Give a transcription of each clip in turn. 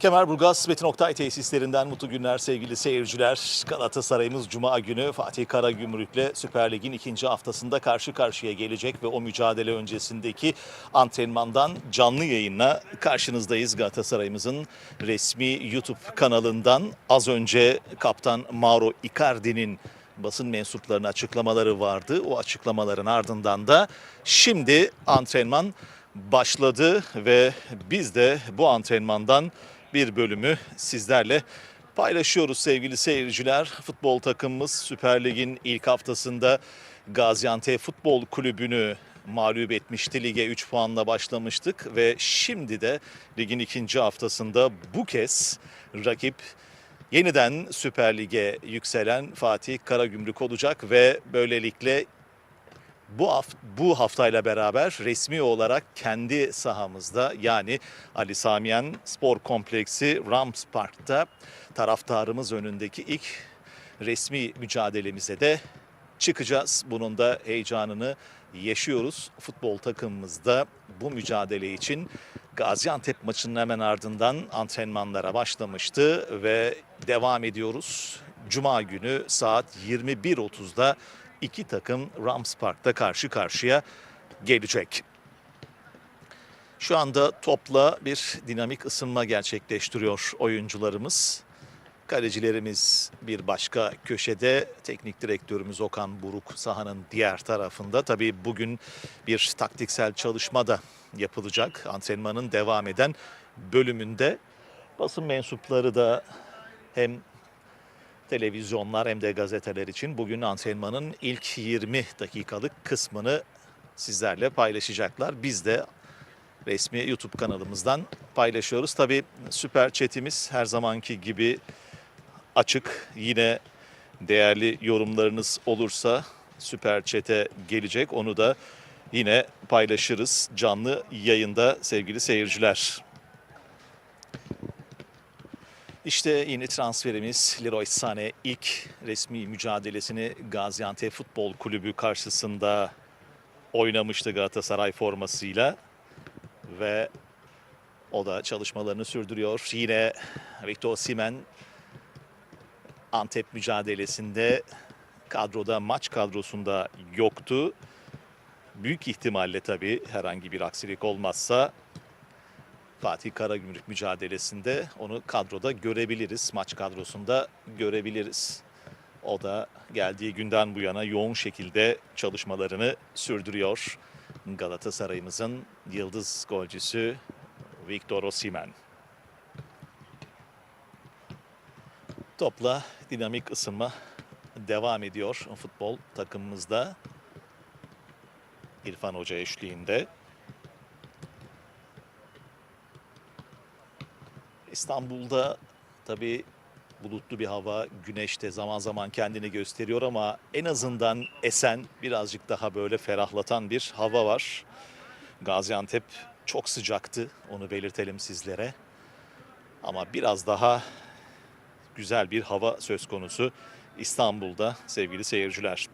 Kemerburgaz Metin tesislerinden mutlu günler sevgili seyirciler. Galatasaray'ımız Cuma günü Fatih Karagümrük'le Süper Lig'in ikinci haftasında karşı karşıya gelecek ve o mücadele öncesindeki antrenmandan canlı yayınla karşınızdayız. Galatasaray'ımızın resmi YouTube kanalından az önce kaptan Mauro Icardi'nin basın mensuplarına açıklamaları vardı. O açıklamaların ardından da şimdi antrenman başladı ve biz de bu antrenmandan bir bölümü sizlerle paylaşıyoruz sevgili seyirciler. Futbol takımımız Süper Lig'in ilk haftasında Gaziantep Futbol Kulübü'nü mağlup etmişti. Lige 3 puanla başlamıştık ve şimdi de ligin ikinci haftasında bu kez rakip yeniden Süper Lig'e yükselen Fatih Karagümrük olacak ve böylelikle bu, haft bu haftayla beraber resmi olarak kendi sahamızda yani Ali Samiyen Spor Kompleksi Rams Park'ta taraftarımız önündeki ilk resmi mücadelemize de çıkacağız. Bunun da heyecanını yaşıyoruz. Futbol takımımızda bu mücadele için Gaziantep maçının hemen ardından antrenmanlara başlamıştı ve devam ediyoruz. Cuma günü saat 21.30'da iki takım Rams Park'ta karşı karşıya gelecek. Şu anda topla bir dinamik ısınma gerçekleştiriyor oyuncularımız. Kalecilerimiz bir başka köşede, teknik direktörümüz Okan Buruk sahanın diğer tarafında. Tabii bugün bir taktiksel çalışma da yapılacak. Antrenmanın devam eden bölümünde basın mensupları da hem televizyonlar hem de gazeteler için bugün antrenmanın ilk 20 dakikalık kısmını sizlerle paylaşacaklar. Biz de resmi YouTube kanalımızdan paylaşıyoruz. Tabii süper chatimiz her zamanki gibi açık. Yine değerli yorumlarınız olursa süper chat'e gelecek. Onu da yine paylaşırız canlı yayında sevgili seyirciler. İşte yeni transferimiz Leroy Sané ilk resmi mücadelesini Gaziantep Futbol Kulübü karşısında oynamıştı Galatasaray formasıyla ve o da çalışmalarını sürdürüyor. Yine Victor Osimhen Antep mücadelesinde kadroda maç kadrosunda yoktu. Büyük ihtimalle tabii herhangi bir aksilik olmazsa Fatih Karagümrük mücadelesinde onu kadroda görebiliriz. Maç kadrosunda görebiliriz. O da geldiği günden bu yana yoğun şekilde çalışmalarını sürdürüyor. Galatasaray'ımızın yıldız golcüsü Victor Osimhen. Topla dinamik ısınma devam ediyor futbol takımımızda. İrfan Hoca eşliğinde. İstanbul'da tabii bulutlu bir hava, güneş de zaman zaman kendini gösteriyor ama en azından esen, birazcık daha böyle ferahlatan bir hava var. Gaziantep çok sıcaktı, onu belirtelim sizlere. Ama biraz daha güzel bir hava söz konusu İstanbul'da sevgili seyirciler.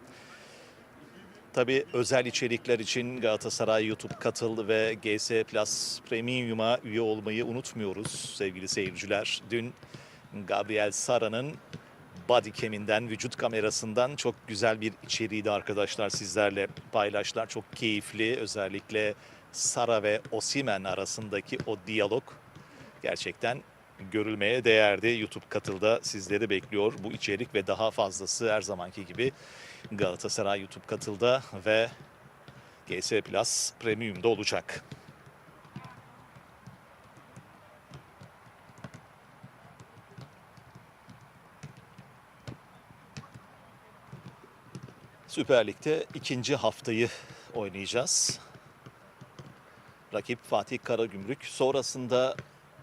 Tabii özel içerikler için Galatasaray YouTube katıl ve GS Plus Premium'a üye olmayı unutmuyoruz sevgili seyirciler. Dün Gabriel Sara'nın bodycam'inden, vücut kamerasından çok güzel bir içeriği de arkadaşlar sizlerle paylaştılar. Çok keyifli özellikle Sara ve Osimen arasındaki o diyalog gerçekten görülmeye değerdi. YouTube katılda sizleri bekliyor. Bu içerik ve daha fazlası her zamanki gibi Galatasaray YouTube katılda ve GS Plus Premium'da olacak. Süper Lig'de ikinci haftayı oynayacağız. Rakip Fatih Karagümrük. Sonrasında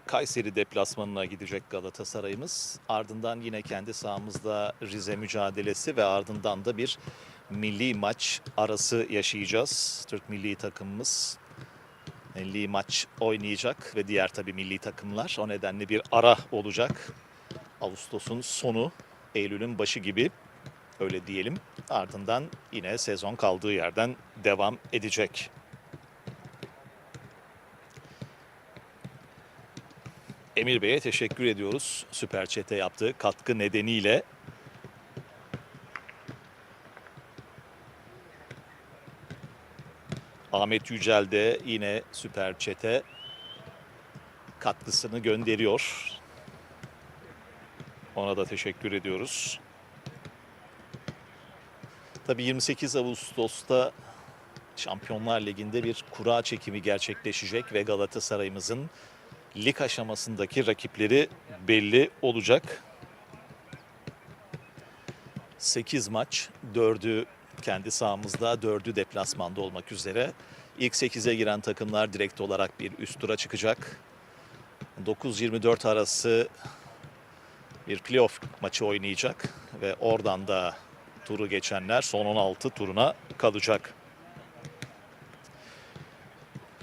Kayseri deplasmanına gidecek Galatasaray'ımız. Ardından yine kendi sahamızda Rize mücadelesi ve ardından da bir milli maç arası yaşayacağız. Türk milli takımımız milli maç oynayacak ve diğer tabii milli takımlar. O nedenle bir ara olacak. Ağustos'un sonu, Eylül'ün başı gibi öyle diyelim. Ardından yine sezon kaldığı yerden devam edecek. Emir Bey'e teşekkür ediyoruz. Süper Chat'e yaptığı katkı nedeniyle. Ahmet Yücel de yine Süper Chat'e katkısını gönderiyor. Ona da teşekkür ediyoruz. Tabii 28 Ağustos'ta Şampiyonlar Ligi'nde bir kura çekimi gerçekleşecek ve Galatasaray'ımızın lig aşamasındaki rakipleri belli olacak. 8 maç, 4'ü kendi sahamızda, 4'ü deplasmanda olmak üzere. İlk 8'e giren takımlar direkt olarak bir üst tura çıkacak. 9-24 arası bir playoff maçı oynayacak ve oradan da turu geçenler son 16 turuna kalacak.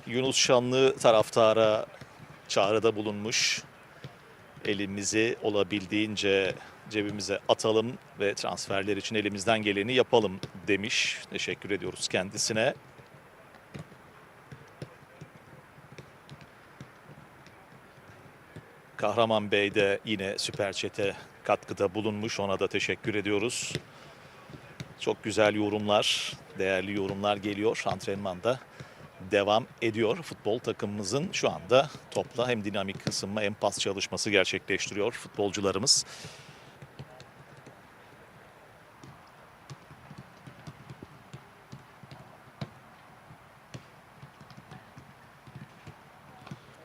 Yunus Şanlı taraftara çağrıda bulunmuş. Elimizi olabildiğince cebimize atalım ve transferler için elimizden geleni yapalım demiş. Teşekkür ediyoruz kendisine. Kahraman Bey de yine Süper Chat'e katkıda bulunmuş. Ona da teşekkür ediyoruz. Çok güzel yorumlar, değerli yorumlar geliyor. Antrenmanda devam ediyor. Futbol takımımızın şu anda topla hem dinamik ısınma hem pas çalışması gerçekleştiriyor futbolcularımız.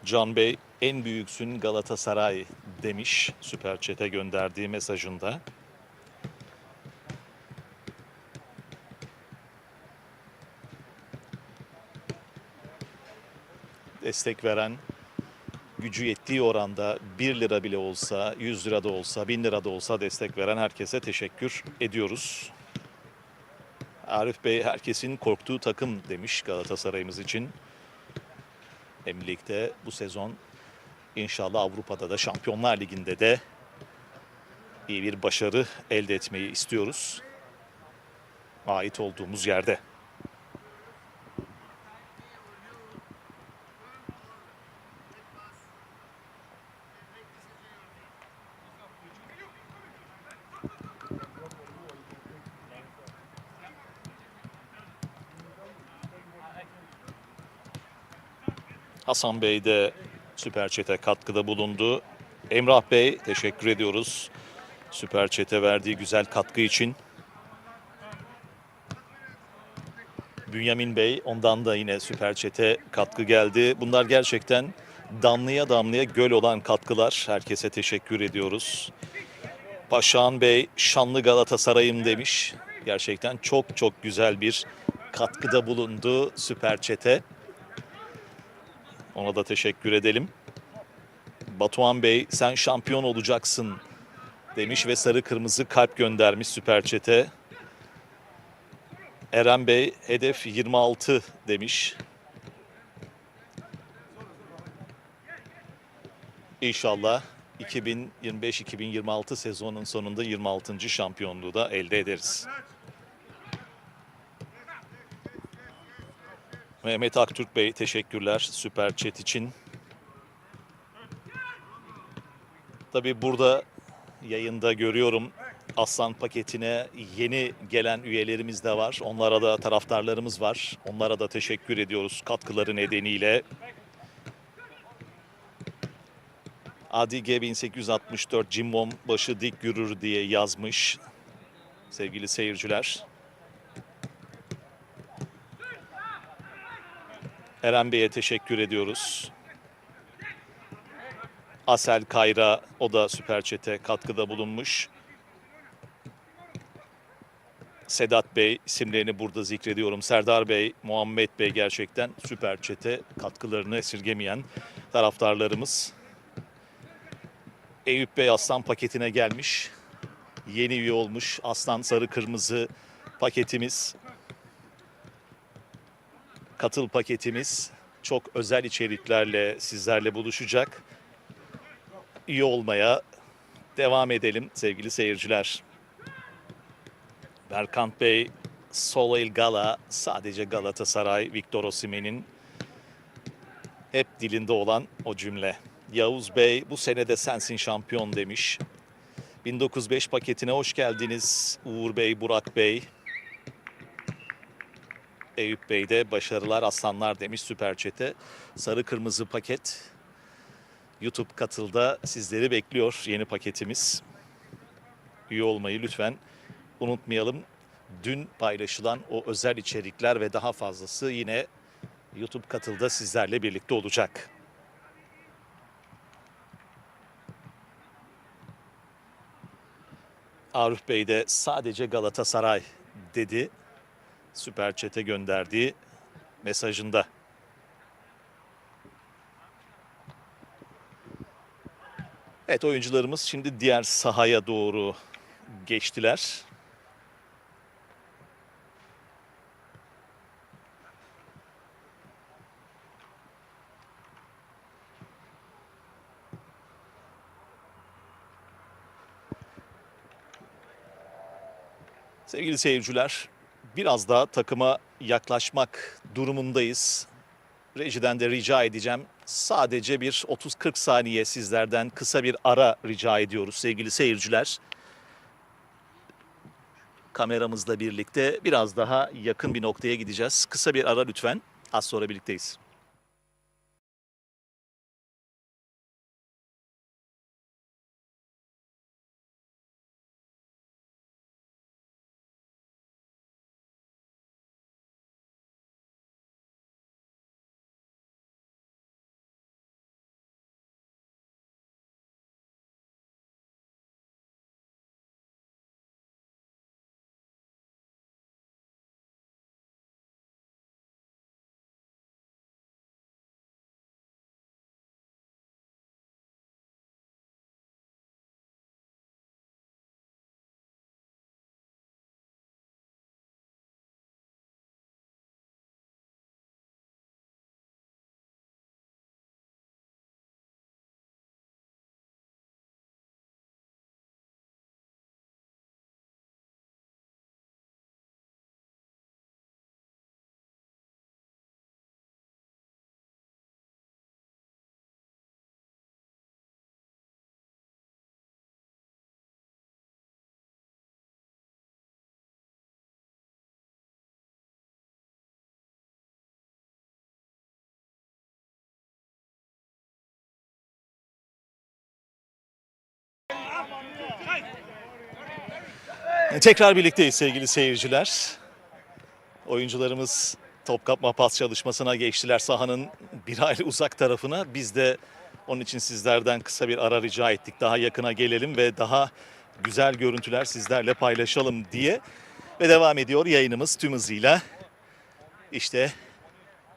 Can Bey en büyüksün Galatasaray demiş Süper Chat'e gönderdiği mesajında. Destek veren gücü yettiği oranda 1 lira bile olsa, 100 lira da olsa, 1000 lira da olsa destek veren herkese teşekkür ediyoruz. Arif Bey herkesin korktuğu takım demiş Galatasaray'ımız için. Hem ligde bu sezon inşallah Avrupa'da da Şampiyonlar Ligi'nde de iyi bir başarı elde etmeyi istiyoruz. Ait olduğumuz yerde. Hasan Bey de Süper Chat'e katkıda bulundu. Emrah Bey teşekkür ediyoruz. Süper Chat'e verdiği güzel katkı için. Bünyamin Bey ondan da yine Süper Chat'e katkı geldi. Bunlar gerçekten damlaya damlaya göl olan katkılar. Herkese teşekkür ediyoruz. Başakhan Bey şanlı Galatasaray'ım demiş. Gerçekten çok çok güzel bir katkıda bulundu Süper Chat'e. Ona da teşekkür edelim. Batuhan Bey sen şampiyon olacaksın demiş ve sarı kırmızı kalp göndermiş Süper Chat'e. Eren Bey hedef 26 demiş. İnşallah 2025-2026 sezonun sonunda 26. şampiyonluğu da elde ederiz. Mehmet Aktürk Bey teşekkürler Süper Chat için. Tabii burada yayında görüyorum Aslan paketine yeni gelen üyelerimiz de var. Onlara da taraftarlarımız var. Onlara da teşekkür ediyoruz katkıları nedeniyle. Adi G 1864 Cimbom başı dik yürür diye yazmış sevgili seyirciler. Eren Bey'e teşekkür ediyoruz. Asel Kayra o da Süper Chat'e katkıda bulunmuş. Sedat Bey isimlerini burada zikrediyorum. Serdar Bey, Muhammed Bey gerçekten Süper Chat'e katkılarını esirgemeyen taraftarlarımız. Eyüp Bey Aslan paketine gelmiş. Yeni üye olmuş Aslan Sarı Kırmızı paketimiz. Katıl paketimiz çok özel içeriklerle sizlerle buluşacak. İyi olmaya devam edelim sevgili seyirciler. Berkant Bey, Soleil Gala sadece Galatasaray, Victor Osimhen'in hep dilinde olan o cümle. Yavuz Bey bu sene de sensin şampiyon demiş. 1905 paketine hoş geldiniz Uğur Bey, Burak Bey. Eyüp Bey de başarılar aslanlar demiş Süper Chat'e. Sarı kırmızı paket YouTube katılda sizleri bekliyor yeni paketimiz. Üye olmayı lütfen unutmayalım. Dün paylaşılan o özel içerikler ve daha fazlası yine YouTube katılda sizlerle birlikte olacak. Arif Bey de sadece Galatasaray dedi. Süper Chat'e gönderdiği mesajında. Evet oyuncularımız şimdi diğer sahaya doğru geçtiler. Sevgili seyirciler, biraz daha takıma yaklaşmak durumundayız. Rejiden de rica edeceğim. Sadece bir 30-40 saniye sizlerden kısa bir ara rica ediyoruz sevgili seyirciler. Kameramızla birlikte biraz daha yakın bir noktaya gideceğiz. Kısa bir ara lütfen. Az sonra birlikteyiz. Tekrar birlikteyiz sevgili seyirciler. Oyuncularımız top kapma pas çalışmasına geçtiler sahanın bir aile uzak tarafına. Biz de onun için sizlerden kısa bir ara rica ettik. Daha yakına gelelim ve daha güzel görüntüler sizlerle paylaşalım diye. Ve devam ediyor yayınımız tüm hızıyla. İşte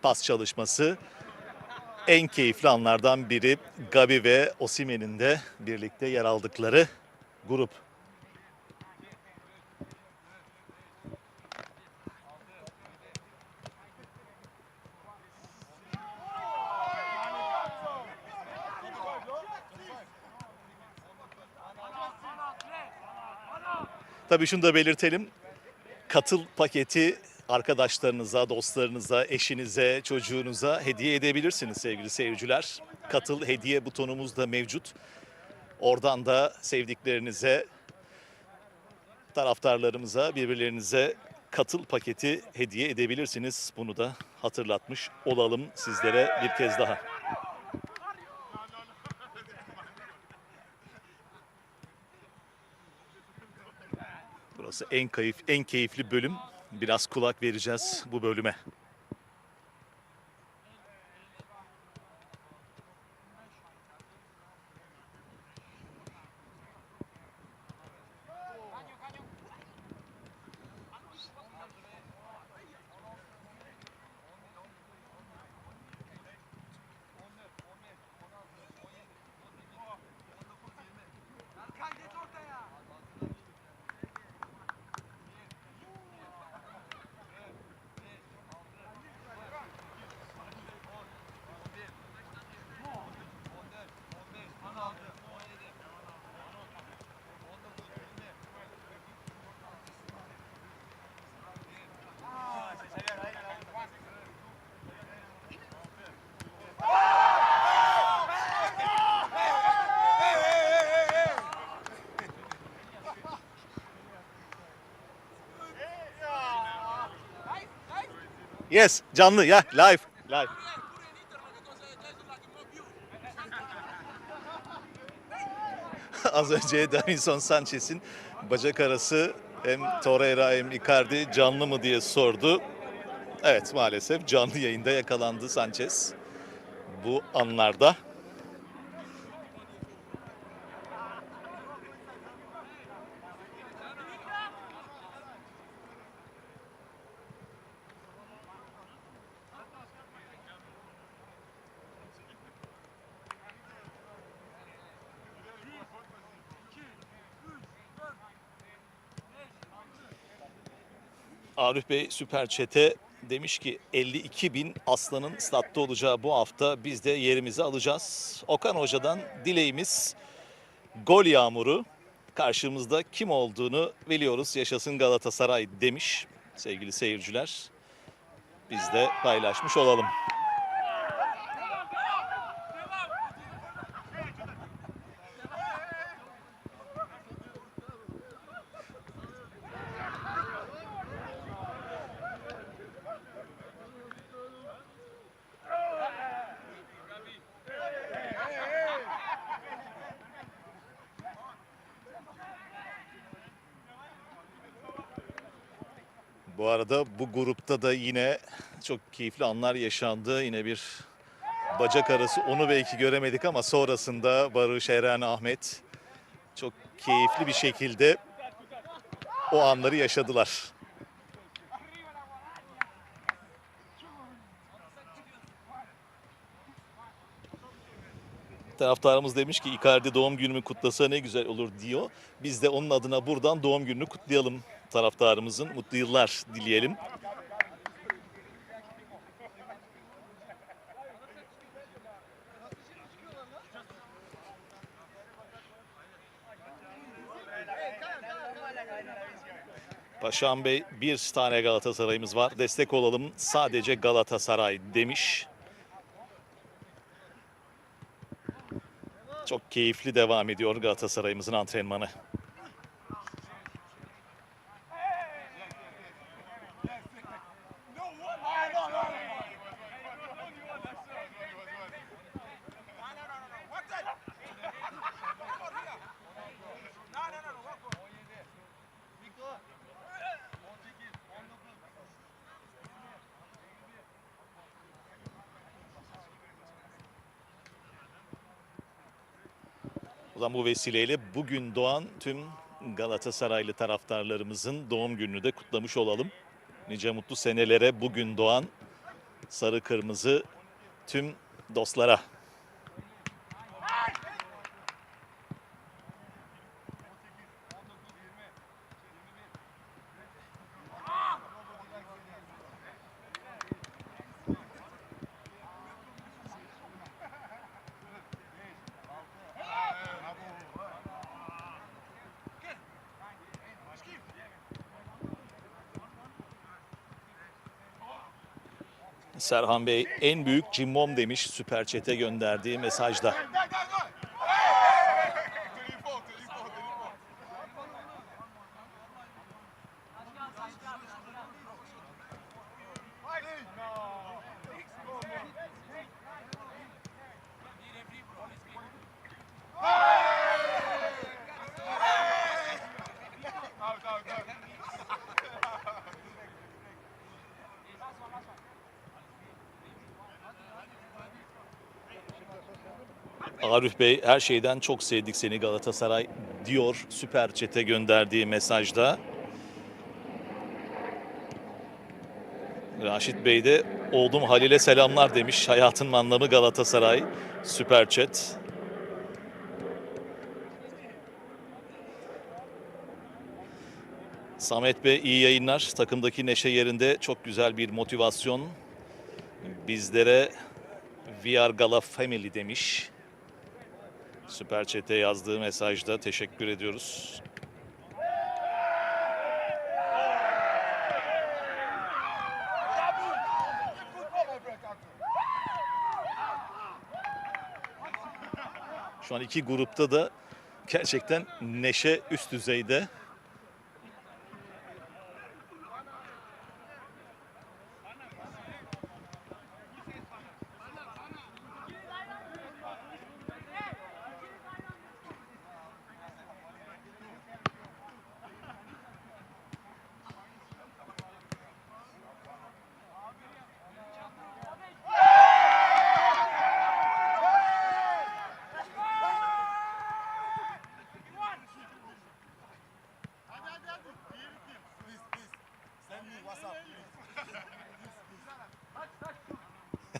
pas çalışması en keyifli anlardan biri Gabi ve Osimen'in de birlikte yer aldıkları grup. Tabii şunu da belirtelim. Katıl paketi arkadaşlarınıza, dostlarınıza, eşinize, çocuğunuza hediye edebilirsiniz sevgili seyirciler. Katıl hediye butonumuz da mevcut. Oradan da sevdiklerinize, taraftarlarımıza, birbirlerinize katıl paketi hediye edebilirsiniz. Bunu da hatırlatmış olalım sizlere bir kez daha. En keyif, en keyifli bölüm. Biraz kulak vereceğiz bu bölüme. Yes, canlı ya, live. Live. Az önce Davinson Sanchez'in bacak arası hem Torreira hem Icardi canlı mı diye sordu. Evet maalesef canlı yayında yakalandı Sanchez. Bu anlarda. Arif Bey Süper Çete demiş ki 52 bin aslanın statta olacağı bu hafta biz de yerimizi alacağız. Okan Hoca'dan dileğimiz gol yağmuru. Karşımızda kim olduğunu biliyoruz. Yaşasın Galatasaray demiş sevgili seyirciler. Biz de paylaşmış olalım. Bu arada bu grupta da yine çok keyifli anlar yaşandı. Yine bir bacak arası onu belki göremedik ama sonrasında Barış Eren Ahmet çok keyifli bir şekilde o anları yaşadılar. Taraftarımız demiş ki Icardi doğum günümü kutlasa ne güzel olur diyor. Biz de onun adına buradan doğum gününü kutlayalım taraftarımızın. Mutlu yıllar dileyelim. Paşam Bey bir tane Galatasaray'ımız var. Destek olalım sadece Galatasaray demiş. Çok keyifli devam ediyor Galatasaray'ımızın antrenmanı. O zaman bu vesileyle bugün doğan tüm Galatasaraylı taraftarlarımızın doğum gününü de kutlamış olalım. Nice mutlu senelere bugün doğan sarı kırmızı tüm dostlara. Serhan Bey en büyük cimmom demiş süper çete gönderdiği mesajda. Arif Bey her şeyden çok sevdik seni Galatasaray diyor süper çete gönderdiği mesajda. Raşit Bey de oğlum Halil'e selamlar demiş. Hayatın anlamı Galatasaray süper chat. Samet Bey iyi yayınlar. Takımdaki neşe yerinde çok güzel bir motivasyon. Bizlere We Gala Family demiş. Süper Chat'e yazdığı mesajda teşekkür ediyoruz. Şu an iki grupta da gerçekten neşe üst düzeyde.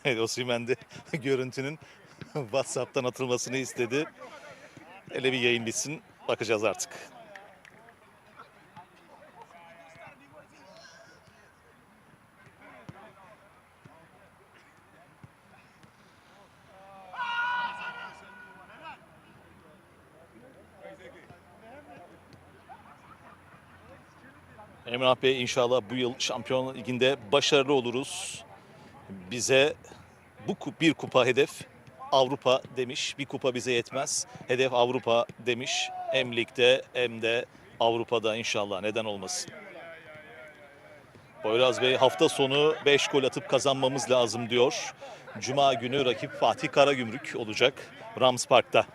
Osimhen de görüntünün WhatsApp'tan atılmasını istedi. Hele bir yayın bitsin. Bakacağız artık. Emrah Bey inşallah bu yıl Şampiyonlar Ligi'nde başarılı oluruz. Bize bu bir kupa hedef Avrupa demiş. Bir kupa bize yetmez. Hedef Avrupa demiş. Hem ligde hem de Avrupa'da inşallah neden olmasın. Poyraz Bey hafta sonu 5 gol atıp kazanmamız lazım diyor. Cuma günü rakip Fatih Karagümrük olacak Rams Park'ta.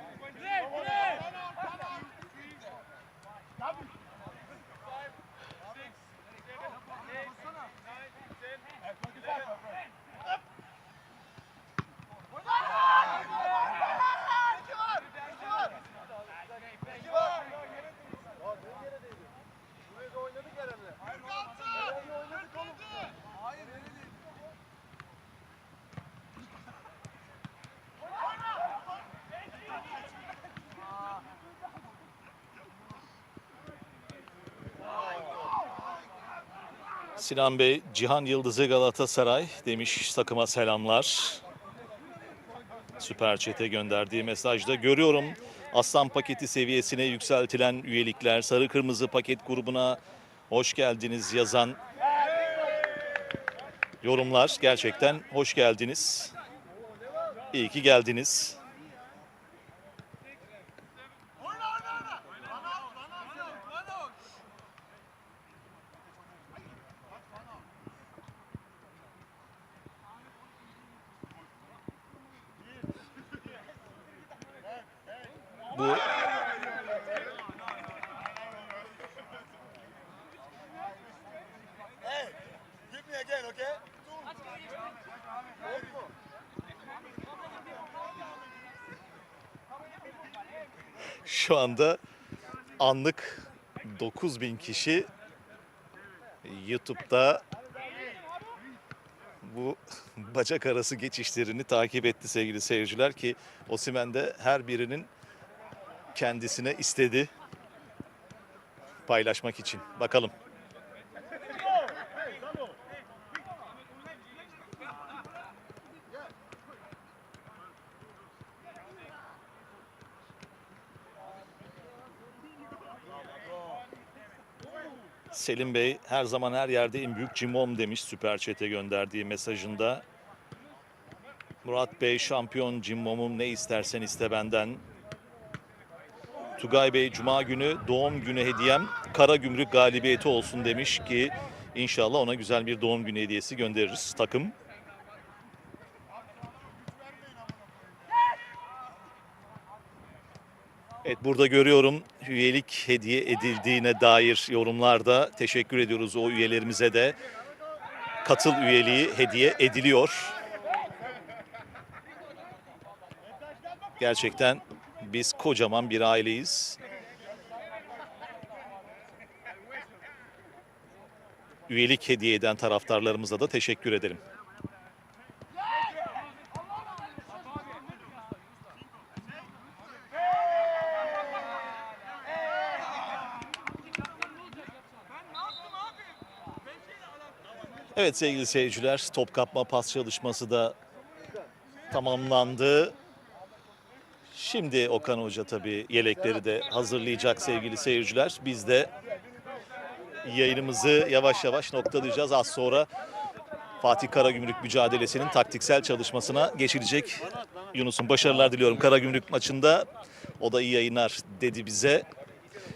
Sinan Bey, Cihan Yıldızı Galatasaray demiş takıma selamlar. Süper Chat'e gönderdiği mesajda görüyorum Aslan paketi seviyesine yükseltilen üyelikler, sarı kırmızı paket grubuna hoş geldiniz yazan yorumlar gerçekten hoş geldiniz. İyi ki geldiniz. Again, okay? Şu anda anlık 9000 kişi YouTube'da bu bacak arası geçişlerini takip etti sevgili seyirciler ki Osimhen de her birinin kendisine istedi paylaşmak için. Bakalım. Selim Bey her zaman her yerde en büyük cimom demiş Süper Chat'e gönderdiği mesajında. Murat Bey şampiyon cimmomum ne istersen iste benden. Tugay Bey Cuma günü doğum günü hediyem Kara Gümrük galibiyeti olsun demiş ki inşallah ona güzel bir doğum günü hediyesi göndeririz takım. Evet burada görüyorum üyelik hediye edildiğine dair yorumlarda teşekkür ediyoruz o üyelerimize de. Katıl üyeliği hediye ediliyor. Gerçekten biz kocaman bir aileyiz. Üyelik hediye eden taraftarlarımıza da teşekkür edelim. Evet sevgili seyirciler top kapma pas çalışması da tamamlandı. Şimdi Okan Hoca tabii yelekleri de hazırlayacak sevgili seyirciler. Biz de yayınımızı yavaş yavaş noktalayacağız. Az sonra Fatih Karagümrük mücadelesinin taktiksel çalışmasına geçilecek. Yunus'un başarılar diliyorum Karagümrük maçında. O da iyi yayınlar dedi bize.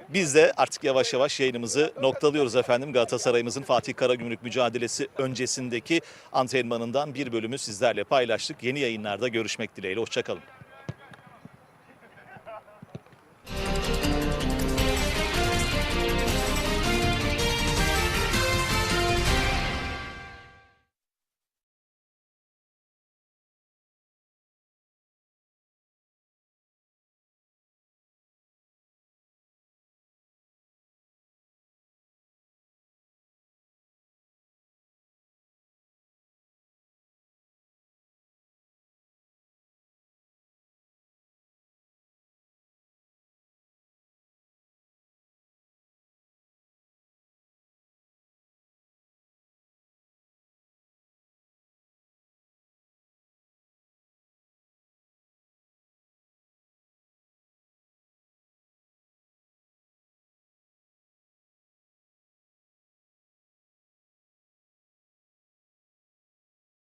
Biz de artık yavaş yavaş yayınımızı noktalıyoruz efendim. Galatasaray'ımızın Fatih Karagümrük mücadelesi öncesindeki antrenmanından bir bölümü sizlerle paylaştık. Yeni yayınlarda görüşmek dileğiyle. Hoşçakalın.